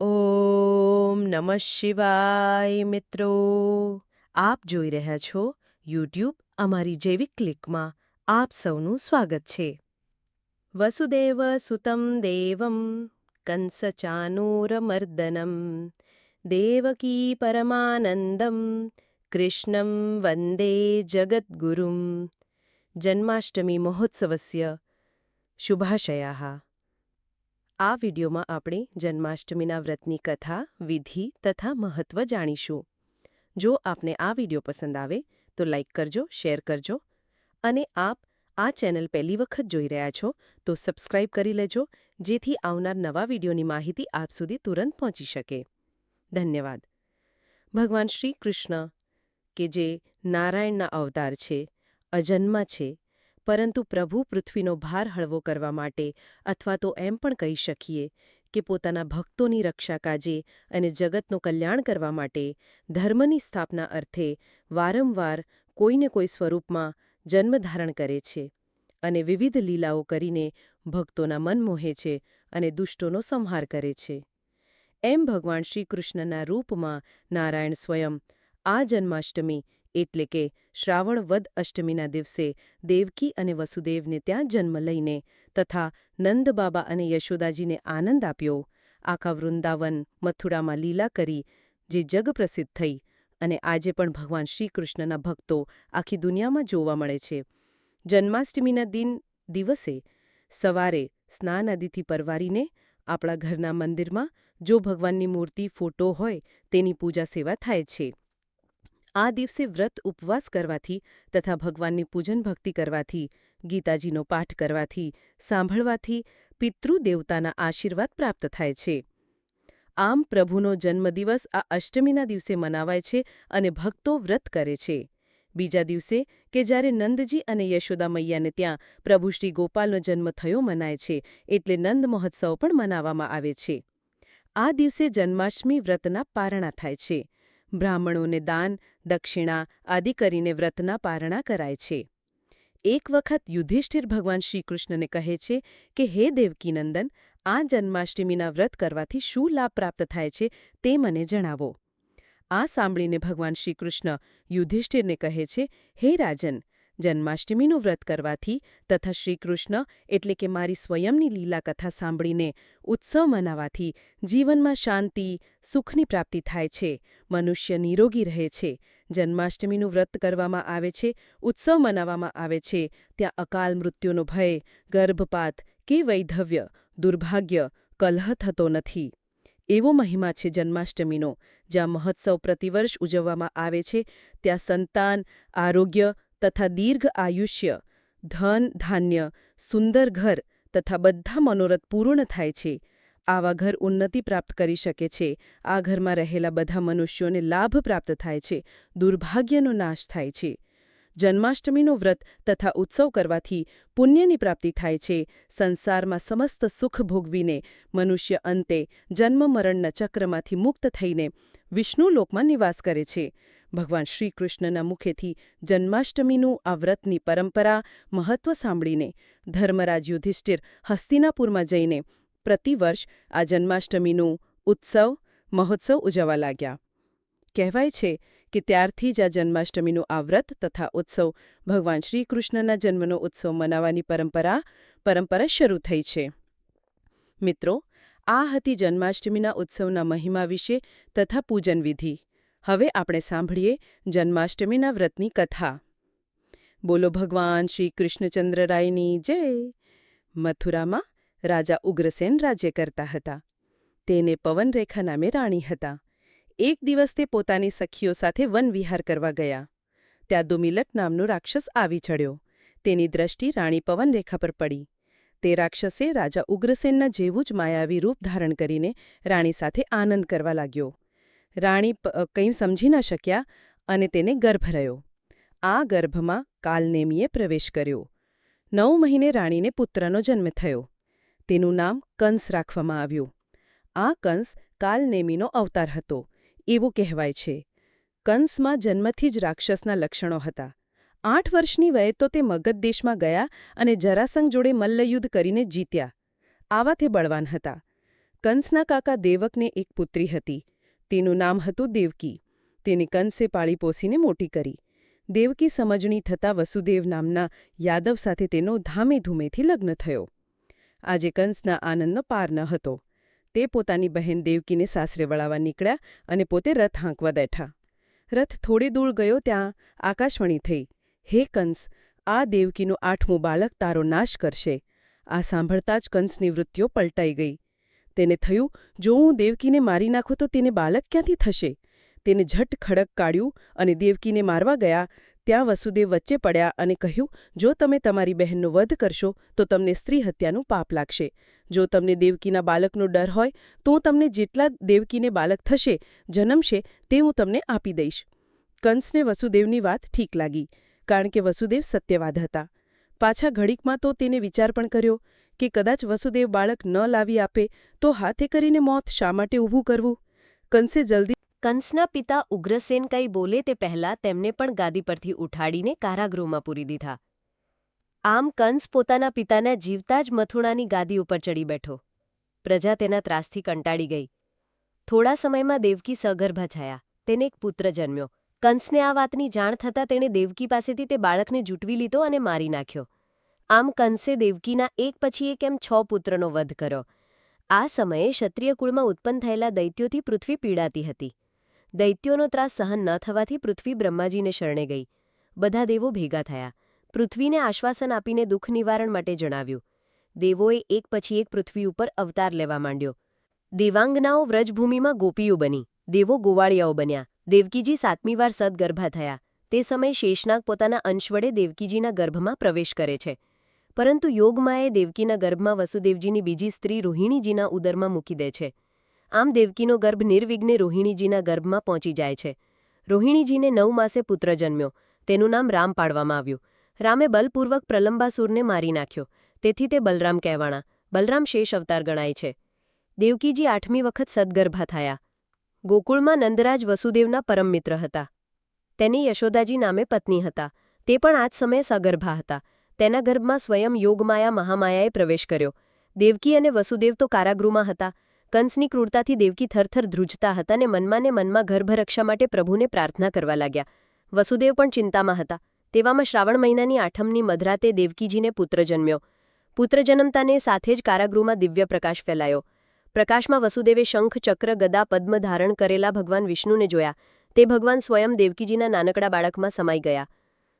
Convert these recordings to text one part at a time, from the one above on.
ઓમ નમઃ શિવાય મિત્રો. આપ જોઈ રહ્યા છો યુટ્યુબ અમારી જૈવિક ક્લિકમાં. આપ સૌનું સ્વાગત છે. વસુદેવ સુતમ દેવમ કંસચાનૂરમર્દનમ દેવકી પરમાનંદમ કૃષ્ણમ વંદે જગદ્ગુરુમ. જન્માષ્ટમી મહોત્સવસ્ય શુભાશયાः. આ વિડીયોમાં આપણે જન્માષ્ટમીના વ્રતની કથા, વિધિ તથા મહત્વ જાણીશું. જો આપને આ વીડિયો પસંદ આવે, તો લાઇક કરજો, શેર કરજો અને આપ આ ચેનલ પહેલી વખત જોઈ રહ્યા છો, તો સબસ્ક્રાઇબ કરી લેજો, જેથી આવનાર નવા વિડીયોની માહિતી આપ સુધી તુરંત પહોંચી શકે. ધન્યવાદ. ભગવાન શ્રી કૃષ્ણ કે જે નારાયણના અવતાર છે, અજન્મા છે પરંતુ પ્રભુ પૃથ્વીનો ભાર હળવો કરવા માટે અથવા તો એમ પણ કહી શકીએ કે પોતાના ભક્તોની રક્ષા કાજે અને જગતનું કલ્યાણ કરવા માટે ધર્મની સ્થાપના અર્થે વારંવાર કોઈને કોઈ સ્વરૂપમાં જન્મ ધારણ કરે છે અને વિવિધ લીલાઓ કરીને ભક્તોના મન મોહે છે અને દુષ્ટોનો સંહાર કરે છે. એમ ભગવાન શ્રીકૃષ્ણના રૂપમાં નારાયણ સ્વયં આ જન્માષ્ટમી એટલે કે શ્રાવણ વદ અષ્ટમીના દિવસે દેવકી અને વસુદેવને ત્યાં જન્મ લઈને તથા નંદબાબા અને યશોદાજીને આનંદ આપ્યો. આખા વૃંદાવન મથુરામાં લીલા કરી જે જગપ્રસિદ્ધ થઈ અને આજે પણ ભગવાન શ્રીકૃષ્ણના ભક્તો આખી દુનિયામાં જોવા મળે છે. જન્માષ્ટમીના દિન દિવસે સવારે સ્નાન આદિથી પરવારીને આપણા ઘરના મંદિરમાં જો ભગવાનની મૂર્તિ, ફોટો હોય તેની પૂજા સેવા થાય છે. આ દિવસે વ્રત ઉપવાસ કરવાથી તથા ભગવાનની પૂજન ભક્તિ કરવાથી, ગીતાજીનો પાઠ કરવાથી, સાંભળવાથી પિતૃદેવતાના આશીર્વાદ પ્રાપ્ત થાય છે. આમ પ્રભુનો જન્મદિવસ આ અષ્ટમીના દિવસે મનાવાય છે અને ભક્તો વ્રત કરે છે. બીજા દિવસે કે જ્યારે નંદજી અને યશોદા મૈયાને ત્યાં પ્રભુ શ્રી ગોપાલનો જન્મ થયો મનાય છે, એટલે નંદ મહોત્સવ પણ મનાવવામાં આવે છે. આ દિવસે જન્માષ્ટમી વ્રતના પારણા થાય છે. બ્રાહ્મણોને દાન, દક્ષિણા આદિ કરીને વ્રતના પારણા કરાય છે. એક વખત યુધિષ્ઠિર ભગવાન શ્રીકૃષ્ણને કહે છે કે, હે દેવકીનંદન, આ જન્માષ્ટમીના વ્રત કરવાથી શું લાભ પ્રાપ્ત થાય છે તે મને જણાવો. આ સાંભળીને ભગવાન શ્રીકૃષ્ણ યુધિષ્ઠિરને કહે છે, હે રાજન જન્માષ્ટમીનું વ્રત કરવાથી તથા શ્રીકૃષ્ણ એટલે કે મારી સ્વયંની લીલા કથા સાંભળીને ઉત્સવ મનાવાથી જીવનમાં શાંતિ, સુખની પ્રાપ્તિ થાય છે, મનુષ્ય નિરોગી રહે છે. જન્માષ્ટમીનું વ્રત કરવામાં આવે છે, ઉત્સવ મનાવવામાં આવે છે, ત્યાં અકાલ મૃત્યુનો ભય, ગર્ભપાત કે વૈધવ્ય, દુર્ભાગ્ય, કલહ થતો નથી. એવો મહિમા છે જન્માષ્ટમીનો, જ્યાં મહોત્સવ પ્રતિવર્ષ ઉજવવામાં આવે છે, ત્યાં સંતાન, આરોગ્ય તથા દીર્ઘ આયુષ્ય, ધન, ધાન્ય, સુંદર ઘર તથા બધા મનોરથ પૂર્ણ થાય છે. આવા ઘર ઉન્નતિ પ્રાપ્ત કરી શકે છે. આ ઘરમાં રહેલા બધા મનુષ્યોને લાભ પ્રાપ્ત થાય છે. દુર્ભાગ્યનો નાશ થાય છે. જન્માષ્ટમીનો વ્રત તથા ઉત્સવ કરવાથી પુણ્યની પ્રાપ્તિ થાય છે. સંસારમાં સમસ્ત સુખ ભોગવીને મનુષ્ય અંતે જન્મ મરણના ચક્રમાંથી મુક્ત થઈને વિષ્ણુ લોકમાં નિવાસ કરે છે. ભગવાન શ્રીકૃષ્ણના મુખેથી જન્માષ્ટમીનું આ વ્રતની પરંપરા મહત્વ સાંભળીને ધર્મરાજ યુધિષ્ઠિર હસ્તિનાપુરમાં જઈને પ્રતિવર્ષ આ જન્માષ્ટમીનું ઉત્સવ, મહોત્સવ ઉજવવા લાગ્યા. કહેવાય છે કે ત્યારથી જ આ જન્માષ્ટમીનું આ વ્રત તથા ઉત્સવ ભગવાન શ્રીકૃષ્ણના જન્મનો ઉત્સવ મનાવવાની પરંપરા પરંપરા શરૂ થઈ છે. મિત્રો, આ હતી જન્માષ્ટમીના ઉત્સવના મહિમા વિશે તથા પૂજન વિધિ હવે આપણે સાંભળીએ જન્માષ્ટમીના વ્રતની કથા. બોલો ભગવાન શ્રી કૃષ્ણચંદ્રરાયની જય. મથુરામાં રાજા ઉગ્રસેન રાજ્ય કરતા હતા. તેને પવનરેખા નામે રાણી હતા. એક દિવસ તે પોતાની સખીઓ સાથે વનવિહાર કરવા ગયા. ત્યાં દુમિલટ નામનો રાક્ષસ આવી ચડ્યો. તેની દ્રષ્ટિ રાણી પવનરેખા પર પડી. તે રાક્ષસે રાજા ઉગ્રસેનના જેવું જ માયાવી રૂપ ધારણ કરીને રાણી સાથે આનંદ કરવા લાગ્યો. રાણી કંઈ સમજી ન શક્યા અને તેને ગર્ભ રહ્યો. આ ગર્ભમાં કાલનેમીએ પ્રવેશ કર્યો. નવ મહિને રાણીને પુત્રનો જન્મ થયો. તેનું નામ કંસ રાખવામાં આવ્યું. આ કંસ કાલનેમીનો અવતાર હતો, એવું કહેવાય છે. કંસમાં જન્મથી જ રાક્ષસના લક્ષણો હતા. આઠ વર્ષની વયે તો તે મગધ દેશમાં ગયા અને જરાસંઘ જોડે મલ્લયુદ્ધ કરીને જીત્યા. આવા તે બળવાન હતા. કંસના કાકા દેવકને એક પુત્રી હતી. તેનું નામ હતું દેવકી. તેને કંસે પાળી પોસીને મોટી કરી. દેવકી સમજણી થતાં વસુદેવ નામના યાદવ સાથે તેનો ધામે ધૂમેથી લગ્ન થયો. આજે કંસના આનંદનો પાર ન હતો. તે પોતાની બહેન દેવકીને સાસરે વળાવવા નીકળ્યા અને પોતે રથ હાંકવા બેઠા. રથ થોડી દૂર ગયો ત્યાં આકાશવાણી થઈ. હે કંસ, આ દેવકીનું આઠમું બાળક તારો નાશ કરશે. આ સાંભળતા જ કંસની વૃત્તિઓ પલટાઈ ગઈ. તેને થયું, જો હું દેવકીને મારી નાખું તો તેને બાળક ક્યાંથી થશે? તેને ઝટ ખડક કાઢ્યું અને દેવકીને મારવા ગયા. ત્યાં વસુદેવ વચ્ચે પડ્યા અને કહ્યું, જો તમે તમારી બહેનનો વધ કરશો, તો તમને સ્ત્રી હત્યાનું પાપ લાગશે. જો તમને દેવકીના બાળકનો ડર હોય, તો હું તમને જેટલા દેવકીને બાળક થશે, જન્મશે, તે હું તમને આપી દઈશ. કંસને વસુદેવની વાત ઠીક લાગી, કારણ કે વસુદેવ સત્યવાદ હતા. પાછા ઘડીકમાં તો તેને વિચાર પણ કર્યો કે કદાચ વસુદેવ બાળક ન લાવી આપે, તો હાથે કરીને મોત શા માટે ઊભું કરવું? કંસે જલ્દી કંસના પિતા ઉગ્રસેન કંઈ બોલે તે પહેલા તેમને પણ ગાદી પરથી ઉઠાડીને કારાગૃહમાં પૂરી દીધા. આમ કંસ પોતાના પિતાના જીવતા જ મથુણાની ગાદી ઉપર ચડી બેઠો. પ્રજા તેના ત્રાસથી કંટાળી ગઈ. થોડા સમયમાં દેવકી સગર્ભા છાયા. તેને એક પુત્ર જન્મ્યો. કંસને આ વાતની જાણ થતાં તેણે દેવકી પાસેથી તે બાળકને જૂટવી લીધો અને મારી નાખ્યો. આમ કંસે દેવકીના એક પછી એક એમ છ પુત્રનો વધ કર્યો. આ સમયે ક્ષત્રિય કુળમાં ઉત્પન્ન થયેલા દૈત્યોથી પૃથ્વી પીડાતી હતી. દૈત્યોનો ત્રાસ સહન ન થવાથી પૃથ્વી બ્રહ્માજીને શરણે ગઈ. બધા દેવો ભેગા થયા. પૃથ્વીને આશ્વાસન આપીને દુઃખ નિવારણ માટે જણાવ્યું. દેવોએ એક પછી એક પૃથ્વી ઉપર અવતાર લેવા માંડ્યો. દેવાંગનાઓ વ્રજભૂમિમાં ગોપીઓ બની. દેવો ગોવાળિયાઓ બન્યા. દેવકીજી સાતમી વાર સદગર્ભા થયા. તે સમયે શેષનાગ પોતાના અંશ વડે દેવકીજીના ગર્ભમાં પ્રવેશ કરે છે. પરંતુ યોગમાએ દેવકીના ગર્ભમાં વસુદેવજીની બીજી સ્ત્રી રોહિણીજીના ઉદરમાં મૂકી દે છે. આમ દેવકીનો ગર્ભ નિર્વિઘ્ને રોહિણીજીના ગર્ભમાં પહોંચી જાય છે. રોહિણીજીને નવ માસે પુત્ર જન્મ્યો. તેનું નામ રામ પાડવામાં આવ્યું. રામે બલપૂર્વક પ્રલંબાસુરને મારી નાખ્યો. તેથી તે બલરામ કહેવાણા. બલરામ શેષ અવતાર ગણાય છે. દેવકીજી આઠમી વખત સદગર્ભા થયા. ગોકુળમાં નંદરાજ વસુદેવના પરમ મિત્ર હતા. તેની યશોદાજી નામે પત્ની હતા. તે પણ આ જ સમયે સગર્ભા હતા. તેના ગર્ભમાં સ્વયં યોગમાયા મહામાયાએ પ્રવેશ કર્યો. દેવકી અને વસુદેવ તો કારાગૃહમાં હતા. કંસની ક્રૂરતાથી દેવકી થરથર ધ્રુજતા હતા ને મનમાં ને મનમાં ગર્ભરક્ષા માટે પ્રભુને પ્રાર્થના કરવા લાગ્યા. વસુદેવ પણ ચિંતામાં હતા. તેવામાં શ્રાવણ મહિનાની આઠમની મધરાતે દેવકીજીને પુત્ર જન્મ્યો. પુત્ર જન્મતાને સાથે જ કારાગૃહમાં દિવ્ય પ્રકાશ ફેલાયો. પ્રકાશમાં વસુદેવે શંખ, ચક્ર, ગદા, પદ્મ ધારણ કરેલા ભગવાન વિષ્ણુને જોયા. તે ભગવાન સ્વયં દેવકીજીના નાનકડા બાળકમાં સમાઈ ગયા.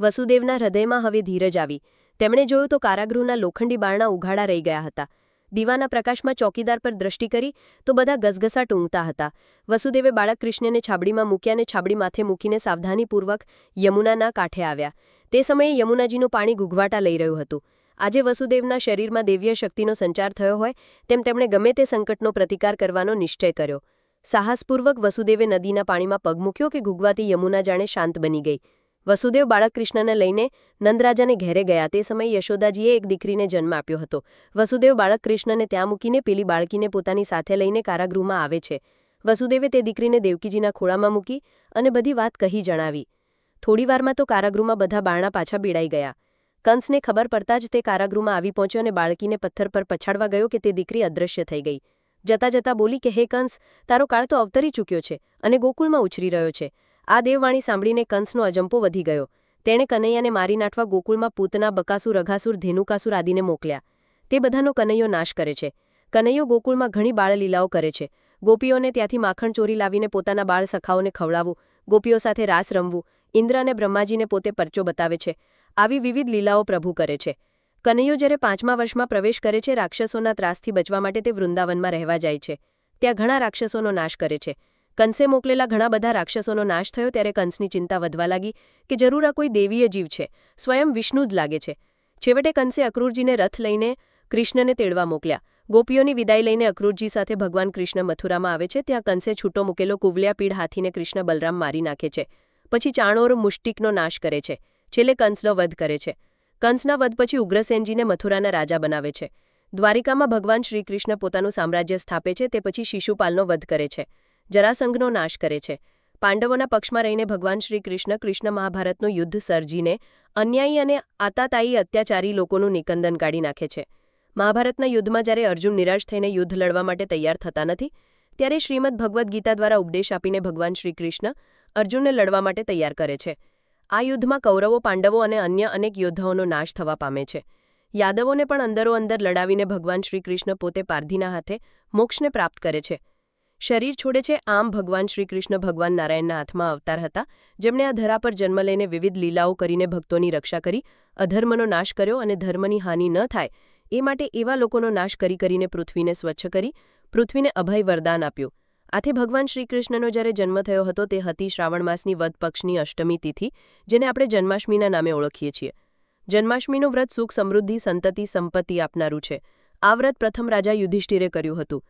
વસુદેવના હૃદયમાં હવે ધીરજ આવી. તેમણે જોયું તો કારાગૃહના લોખંડી બારણા ઉઘાડા રહી ગયા હતા. દીવાના પ્રકાશમાં ચોકીદાર પર દ્રષ્ટિ કરી તો બધા ગસગસા ટૂંકતા હતા. વસુદેવે બાળક કૃષ્ણને છાબડીમાં મૂક્યાને છાબડી માથે મૂકીને સાવધાનીપૂર્વક યમુનાના કાંઠે આવ્યા. તે સમયે યમુનાજીનું પાણી ગુગવાટા લઈ રહ્યું હતું. આજે વસુદેવના શરીરમાં દેવ્ય શક્તિનો સંચાર થયો હોય તેમ તેમણે ગમે તે સંકટનો પ્રતિકાર કરવાનો નિશ્ચય કર્યો. સાહસપૂર્વક વસુદેવે નદીના પાણીમાં પગ મૂક્યો કે ગુગવાતી યમુના જાણે શાંત બની ગઈ. વસુદેવ બાળકકૃષ્ણને લઈને નંદરાજાને ઘેરે ગયા. તે સમયે યશોદાજીએ એક દીકરીને જન્મ આપ્યો હતો. વસુદેવ બાળકકૃષ્ણને ત્યાં મૂકીને પેલી બાળકીને પોતાની સાથે લઈને કારાગૃહમાં આવે છે. વસુદેવે તે દીકરીને દેવકીજીના ખોળામાં મૂકી અને બધી વાત કહી જણાવી. થોડીવારમાં તો કારાગૃહમાં બધા બારણા પાછા બીડાઈ ગયા. કંસને ખબર પડતા જ તે કારાગૃહમાં આવી પહોંચ્યો અને બાળકીને પથ્થર પર પછાડવા ગયો કે તે દીકરી અદૃશ્ય થઈ ગઈ. જતા જતા બોલી કે, હે કંસ, તારો કાળ તો અવતરી ચૂક્યો છે અને ગોકુળમાં ઉછરી રહ્યો છે. આ દેવવાણી સાંભળીને કંસનો અજંપો વધી ગયો. તેણે કનૈયાને મારી નાઠવા ગોકુળમાં પૂતના બકાસુર અઘાસુર ધેનુકાસુર આદિને મોકલ્યા. તે બધાનો કનૈયો નાશ કરે છે. કનૈયો ગોકુળમાં ઘણી બાળલીલાઓ કરે છે. ગોપીઓને ત્યાંથી માખણ ચોરી લાવીને પોતાના બાળ સખાઓને ખવડાવવું, ગોપીઓ સાથે રાસ રમવું ઇન્દ્ર અને બ્રહ્માજીને પોતે પરચો બતાવે છે. આવી વિવિધ લીલાઓ પ્રભુ કરે છે. કનૈયો જ્યારે પાંચમા વર્ષમાં પ્રવેશ કરે છે, રાક્ષસોના ત્રાસથી બચવા માટે તે વૃંદાવનમાં રહેવા જાય છે. ત્યાં ઘણા રાક્ષસોનો નાશ કરે છે. કંસે મોકલેલા ઘણા બધા રાક્ષસોનો નાશ થયો ત્યારે કંસની ચિંતા વધવા લાગી કે જરૂર આ કોઈ દેવીય જીવ છે, સ્વયં વિષ્ણુ જ લાગે છે. છેવટે કંસે અક્રૂરજીને રથ લઈને કૃષ્ણને તેડવા મોકલ્યા. ગોપીઓની વિદાય લઈને અક્રૂરજી સાથે ભગવાન કૃષ્ણ મથુરામાં આવે છે, ત્યાં કંસે છૂટો મૂકેલો કુવલિયા હાથીને કૃષ્ણ બલરામ મારી નાખે છે. પછી ચાણોર મુષ્ટિકનો નાશ કરે છે. છેલ્લે કંસનો વધ કરે છે. કંસના વધ પછી ઉગ્રસેનજીને મથુરાના રાજા બનાવે છે. દ્વારિકામાં ભગવાન શ્રીકૃષ્ણ પોતાનું સામ્રાજ્ય સ્થાપે છે, તે પછી શિશુપાલનો વધ કરે છે. જરાસંઘનો નાશ કરે છે. પાંડવોના પક્ષમાં રહીને ભગવાન શ્રી કૃષ્ણ કૃષ્ણ મહાભારતનું યુદ્ધ સર્જીને અન્યાયી અને આતાતાયી અત્યાચારી લોકોનું નિકંદન કાઢી નાખે છે. મહાભારતના યુદ્ધમાં જ્યારે અર્જુન નિરાશ થઈને યુદ્ધ લડવા માટે તૈયાર થતા નથી, ત્યારે શ્રીમદ ભગવદ્ ગીતા દ્વારા ઉપદેશ આપીને ભગવાન શ્રી કૃષ્ણ અર્જુનને લડવા માટે તૈયાર કરે છે. આ યુદ્ધમાં કૌરવો, પાંડવો અને અન્ય અનેક યોદ્ધાઓનો નાશ થવા પામે છે. યાદવોને પણ અંદરો અંદર લડાવીને ભગવાન શ્રી કૃષ્ણ પોતે પારધીના હાથે મોક્ષને પ્રાપ્ત કરે છે. શરીર છોડે છે આમ ભગવાન શ્રી કૃષ્ણ ભગવાન નારાયણના હાથમાં અવતાર હતા, જેમણે આ ધરા પર જન્મ લઈને વિવિધ લીલાઓ કરીને ભક્તોની રક્ષા કરી, અધર્મનો નાશ કર્યો અને ધર્મની હાનિ ન થાય, એ માટે એવા લોકોનો નાશ કરી કરીને પૃથ્વીને સ્વચ્છ કરી, પૃથ્વીને અભય વરદાન આપ્યું. આથી ભગવાન શ્રીકૃષ્ણનો જ્યારે જન્મ થયો હતો તે હતી શ્રાવણ માસની વદ પક્ષની અષ્ટમી તિથિ, જેને આપણે જન્માષ્ટમીના નામે ઓળખીએ છીએ. જન્માષ્ટમીનું વ્રત સુખ સમૃદ્ધિ, સંતતિ, સંપત્તિ આપનારું છે. આ વ્રત પ્રથમ રાજા યુધિષ્ઠિરે કર્યું હતું.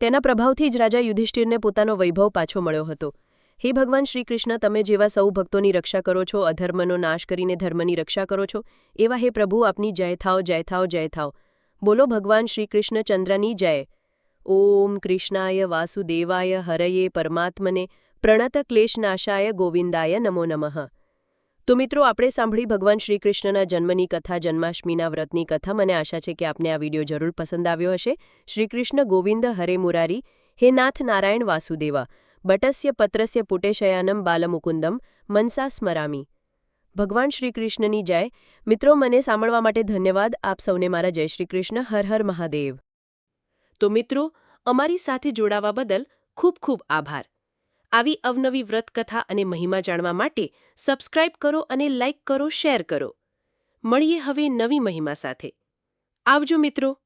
તેના પ્રભાવથી જ રાજા યુધિષ્ઠિરને પોતાનો વૈભવ પાછો મળ્યો હતો. હે ભગવાન શ્રીકૃષ્ણ, તમે જેવા સૌ ભક્તોની રક્ષા કરો છો, અધર્મનો નાશ કરીને ધર્મની રક્ષા કરો છો, એવા હે પ્રભુ આપની જય થાઓ જય થાઓ જય થાઓ બોલો ભગવાન શ્રીકૃષ્ણ ચંદ્રની જય. ઓમ કૃષ્ણાય વાસુદેવાય હરયે પરમાત્મને, પ્રણત ક્લેશનાશાય ગોવિંદાય નમો નમઃ. તો મિત્રો, આપણે સાંભળી ભગવાન શ્રીકૃષ્ણના જન્મની કથા, જન્માષ્ટમીના વ્રતની કથા. મને આશા છે કે આપને આ વીડિયો જરૂર પસંદ આવ્યો હશે. શ્રીકૃષ્ણ ગોવિંદ હરે મુરારી, હે નાથ નારાયણ વાસુદેવા, બટસ્ય પત્રસ્ય પુટેશયાનમ બાલમુકુંદમ, મનસા સ્મરામી. ભગવાન શ્રીકૃષ્ણની જય. મિત્રો, મને સાંભળવા માટે ધન્યવાદ. આપ સૌને મારા જય શ્રીકૃષ્ણ હર હર મહાદેવ. તો મિત્રો, અમારી સાથે જોડાવા બદલ ખૂબ ખૂબ આભાર. આવી અવનવી વ્રતકથા અને મહિમા જાણવા માટે સબસ્ક્રાઇબ કરો અને લાઇક કરો, શેર કરો. મળીએ હવે નવી મહિમા સાથે. આવજો મિત્રો!